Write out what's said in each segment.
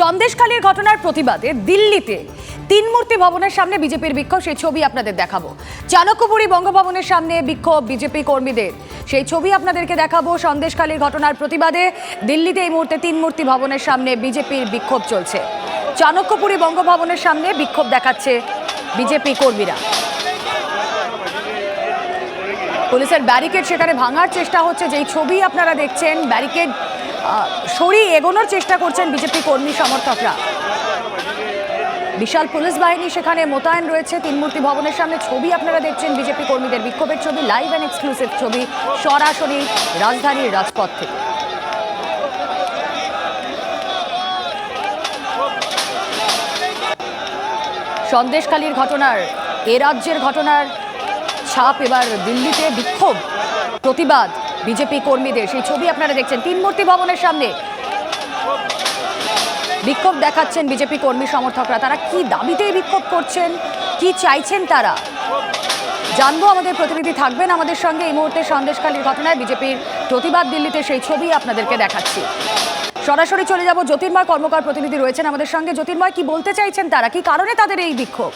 সন্দেশখালীর ঘটনার প্রতিবাদে দিল্লিতে তিন মূর্তি ভবনের সামনে বিজেপির বিক্ষোভ, সেই ছবি আপনাদের দেখাবো। চাণক্যপুরী বঙ্গভবনের সামনে বিক্ষোভ বিজেপি কর্মীদের। সেই ছবি আপনাদেরকে দেখাবো সন্দেশখালীর ঘটনার প্রতিবাদে দিল্লিতে এই মুহূর্তে তিন মূর্তি ভবনের সামনে বিজেপির বিক্ষোভ চলছে। চাণক্যপুরী বঙ্গভবনের সামনে বিক্ষোভ দেখাচ্ছে বিজেপি কর্মীরা। পুলিশের ব্যারিকেড সেখানে ভাঙার চেষ্টা হচ্ছে, যেই ছবি আপনারা দেখছেন, ব্যারিকেড সরিয়ে এগোনোর চেষ্টা করছেন বিজেপি কর্মী সমর্থকরা। বিশাল পুলিশ বাহিনী সেখানে মোতায়েন রয়েছে তিনমূর্তি ভবনের সামনে। ছবি আপনারা দেখছেন বিজেপি কর্মীদের বিক্ষোভের ছবি লাইভ অ্যান্ড এক্সক্লুসিভ ছবি সরাসরি রাজধানীর রাজপথ থেকে। সন্দেশখালীর ঘটনার, এ রাজ্যের ঘটনার ছাপ এবার দিল্লিতে বিক্ষোভ, প্রতিবাদ। বিজেপি কর্মীদের। সেই ছবি আপনারা দেখছেন। তিন মূর্তি ভবনের সামনে। বিক্ষোভ দেখাচ্ছেন বিজেপি কর্মী সমর্থকরা। তারা কি দাবিতে বিক্ষোভ করছেন? কি চাইছেন তারা? জানব আমাদের প্রতিনিধি থাকবেন আমাদের সঙ্গে এই মুহূর্তে সন্দেশখালীর ঘটনায় বিজেপির প্রতিবাদ দিল্লিতে সেই ছবি আপনাদেরকে দেখাচ্ছি। সরাসরি চলে যাব জ্যোতির্ময় কর্মকার প্রতিনিধি রয়েছেন আমাদের সঙ্গে। জ্যোতির্ময়, কি বলতে চাইছেন তারা? কি কারণে তাদের এই বিক্ষোভ?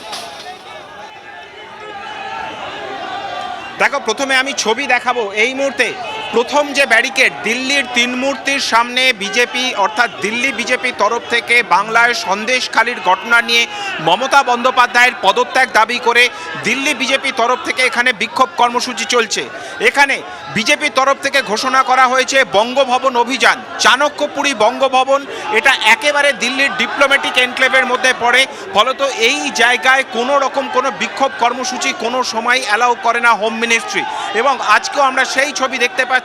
দেখো প্রথমে আমি ছবি দেখাবো এই মুহূর্তে। প্রথম যে ব্যারিকেড, দিল্লির তিন মূর্তির সামনে বিজেপি, অর্থাৎ দিল্লি বিজেপি তরফ থেকে বাংলায় সন্দেশখালির ঘটনা নিয়ে মমতা বন্দ্যোপাধ্যায়ের পদত্যাগ দাবি করে দিল্লি বিজেপি তরফ থেকে এখানে বিক্ষোভ কর্মসূচি চলছে। এখানে বিজেপি তরফ থেকে ঘোষণা করা হয়েছে বঙ্গভবন অভিযান। চাণক্যপুরী বঙ্গভবন, এটা একেবারে দিল্লির ডিপ্লোম্যাটিক এনক্লেভের মধ্যে পড়ে। ফলত এই জায়গায় কোনো রকম কোনো বিক্ষোভ কর্মসূচি কোনো সময় অ্যালাউ করে না হোম মিনিস্ট্রি এবং আজকেও আমরা সেই ছবি দেখতে পাচ্ছি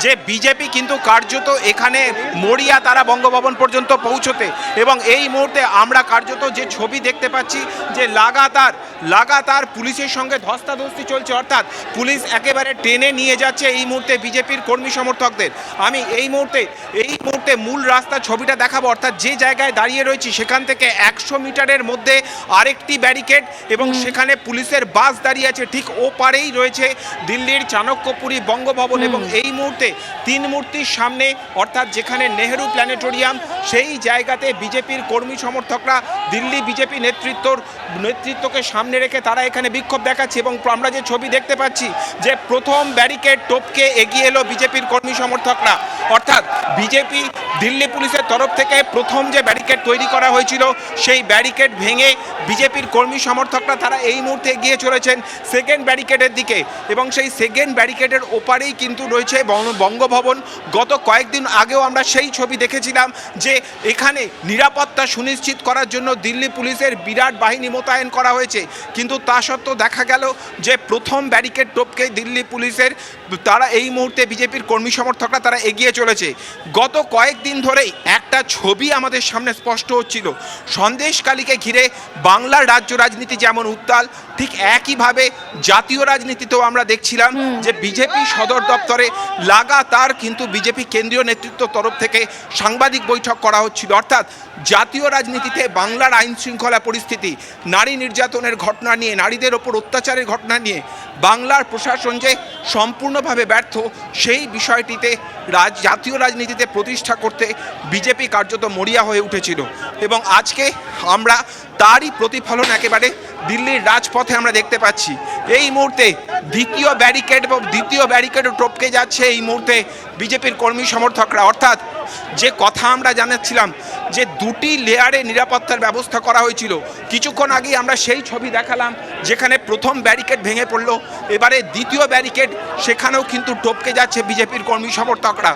যে বিজেপি কিন্তু কার্যত এখানে মরিয়া তারা বঙ্গভবন পর্যন্ত পৌঁছতে এবং এই মুহূর্তে আমরা কার্যত যে ছবি দেখতে পাচ্ছি যে লাগাতার লাগাতার পুলিশের সঙ্গে ধস্তাধস্তি চলছে অর্থাৎ পুলিশ একেবারে টেনে নিয়ে যাচ্ছে এই মুহূর্তে বিজেপির কর্মী সমর্থকদের। আমি এই মুহূর্তে এই মুহূর্তে মূল রাস্তার ছবিটা দেখাবো অর্থাৎ যে জায়গায় দাঁড়িয়ে রয়েছি সেখান থেকে একশো মিটারের মধ্যে আরেকটি ব্যারিকেড এবং সেখানে পুলিশের বাস দাঁড়িয়ে আছে। ঠিক ও পারেই রয়েছে দিল্লির চাণক্যপুরী বঙ্গভবন এবং এই মুহূর্তে তিন মূর্তির সামনে, অর্থাৎ যেখানে নেহেরু প্ল্যানেটোরিয়াম, সেই জায়গাতে বিজেপির কর্মী সমর্থকরা দিল্লি বিজেপি নেতৃত্বর, নেতৃত্বকে সামনে রেখে তারা এখানে বিক্ষোভ দেখাচ্ছে এবং আমরা যে ছবি দেখতে পাচ্ছি যে প্রথম ব্যারিকেড টপকে এগিয়ে এলো বিজেপির কর্মী সমর্থকরা। অর্থাৎ বিজেপি দিল্লি পুলিশের তরফ থেকে প্রথম যে ব্যারিকেড তৈরি করা হয়েছিল, সেই ব্যারিকেড ভেঙে বিজেপির কর্মী সমর্থকরা তারা এই মুহূর্তে এগিয়ে চলেছেন সেকেন্ড ব্যারিকেডের দিকে। এবং সেই সেকেন্ড ব্যারিকেডের ওপারেই কিন্তু রয়েছে বঙ্গ- বঙ্গভবন। গত কয়েকদিন আগেও আমরা সেই ছবি দেখেছিলাম যে এখানে নিরাপত্তা সুনিশ্চিত করার জন্য দিল্লি পুলিশের বিরাট বাহিনী মোতায়েন করা হয়েছে। কিন্তু তা সত্ত্বেও দেখা গেল যে প্রথম ব্যারিকেড টপকে দিল্লি পুলিশের, তারা এই মুহূর্তে বিজেপির কর্মী সমর্থকরা তারা এগিয়ে চলেছে। গত কয়েকদিন ধরেই একটা ছবি আমাদের সামনে স্পষ্ট হচ্ছিল। সন্দেশকালীকে ঘিরে বাংলার রাজ্য রাজনীতি যেমন উত্তাল ঠিক একইভাবে জাতীয় রাজনীতিতেও আমরা দেখছিলাম যে বিজেপি সদর দপ্তরে লাগাতার কিন্তু বিজেপি কেন্দ্রীয় নেতৃত্ব তরফ থেকে সাংবাদিক বৈঠক করা হচ্ছিল। অর্থাৎ জাতীয় রাজনীতিতে বাংলার আইন শৃঙ্খলা পরিস্থিতি নারী নির্যাতনের ঘটনা নিয়ে নারীদের ওপর অত্যাচারের ঘটনা নিয়ে বাংলার প্রশাসন যে সম্পূর্ণভাবে ব্যর্থ সেই বিষয়টিতে রাজ জাতীয় রাজনীতিতে প্রতিষ্ঠা করতে বিজেপি কার্যত মরিয়া হয়ে উঠেছিল। এবং আজকে আমরা তারই প্রতিফলন একেবারে দিল্লির রাজপথে আমরা দেখতে পাচ্ছি। এই মুহূর্তে দ্বিতীয় ব্যারিকেড দ্বিতীয় ব্যারিকেডও টপকে যাচ্ছে এই মুহূর্তে বিজেপির কর্মী সমর্থকরা। অর্থাৎ যে কথা আমরা জানাচ্ছিলাম, যে দুটি লেয়ারে নিরাপত্তার ব্যবস্থা করা হয়েছিল। কিছুক্ষণ আগে আমরা সেই ছবি দেখালাম, যেখানে প্রথম ব্যারিকেড ভেঙে পড়ল। এবারে দ্বিতীয় ব্যারিকেড, সেখানেও কিন্তু টপকে যাচ্ছে বিজেপির কর্মী সমর্থকরা।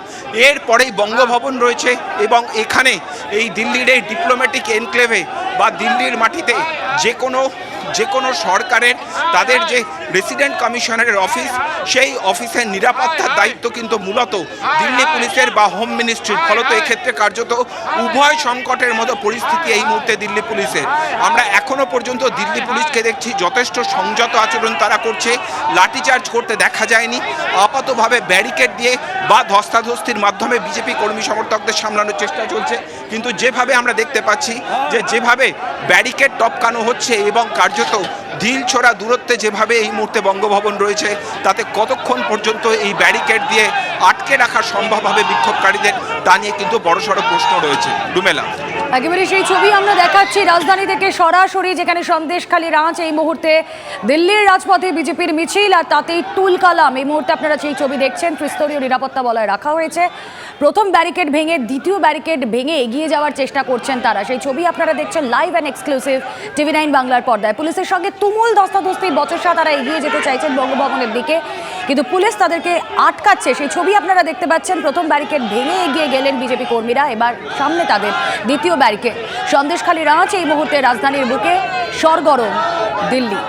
এরপরেই বঙ্গভবন রয়েছে এবং এখানে এই দিল্লির এই ডিপ্লোম্যাটিক এনক্লেভে বা দিল্লির মাটিতে যে কোনো যে কোনো সরকারের তাদের যে রেসিডেন্ট কমিশনারের অফিস সেই অফিসের নিরাপত্তার দায়িত্ব কিন্তু মূলত দিল্লি পুলিশের বা হোম মিনিস্ট্রির ফলত এক্ষেত্রে কার্যত উভয় সংকটের মতো পরিস্থিতি এই মুহূর্তে দিল্লি পুলিশের। আমরা এখনও পর্যন্ত দিল্লি পুলিশকে দেখছি, যথেষ্ট সংযত আচরণ তারা করছে। লাঠিচার্জ করতে দেখা যায়নি। আপাতভাবে ব্যারিকেড দিয়ে বা ধস্তাধস্তির মাধ্যমে বিজেপি কর্মী সমর্থকদের সামলানোর চেষ্টা চলছে। কিন্তু যেভাবে আমরা দেখতে পাচ্ছি যে যেভাবে ব্যারিকেড টপকানো হচ্ছে এবং কার্যত ঢিল ছোড়া দূরত্বে যেভাবে এই মুহূর্তে বঙ্গভবন রয়েছে, তাতে কতক্ষণ পর্যন্ত এই ব্যারিকেড দিয়ে আটকে রাখা সম্ভব হবে বিক্ষোভকারীদের, তা নিয়ে কিন্তু বড়সড় প্রশ্ন রয়েছে। ডুমেলা একেবারে সেই ছবি আমরা দেখাচ্ছি রাজধানী থেকে সরাসরি, যেখানে সন্দেশখালী রাঁচ এই মুহূর্তে দিল্লির রাজপথে বিজেপির মিছিল, আর তাতেই তুল কালাম এই মুহূর্তে আপনারা সেই ছবি দেখছেন, ত্রিস্তরীয় নিরাপত্তা বলয় রাখা হয়েছে। প্রথম ব্যারিকেড ভেঙে দ্বিতীয় ব্যারিকেড ভেঙে এগিয়ে যাওয়ার চেষ্টা করছেন তারা। সেই ছবি আপনারা দেখছেন live and exclusive TV nine বাংলার পর্দায়। পুলিশের সঙ্গে তুমুল ধস্তাধস্তি বচসা তারা এগিয়ে যেতে চাইছেন বঙ্গভবনের দিকে। কিন্তু পুলিশ তাদেরকে আটকাচ্ছে। সেই ছবি আপনারা দেখতে পাচ্ছেন, প্রথম ব্যারিকেড ভেঙে এগিয়ে গেলেন বিজেপি কর্মীরা। এবার সামনে তাদের দ্বিতীয় ব্যারিকেড। সন্দেশখালী রাঁচ এই মুহূর্তে রাজধানীর বুকে, সরগরম, দিল্লি।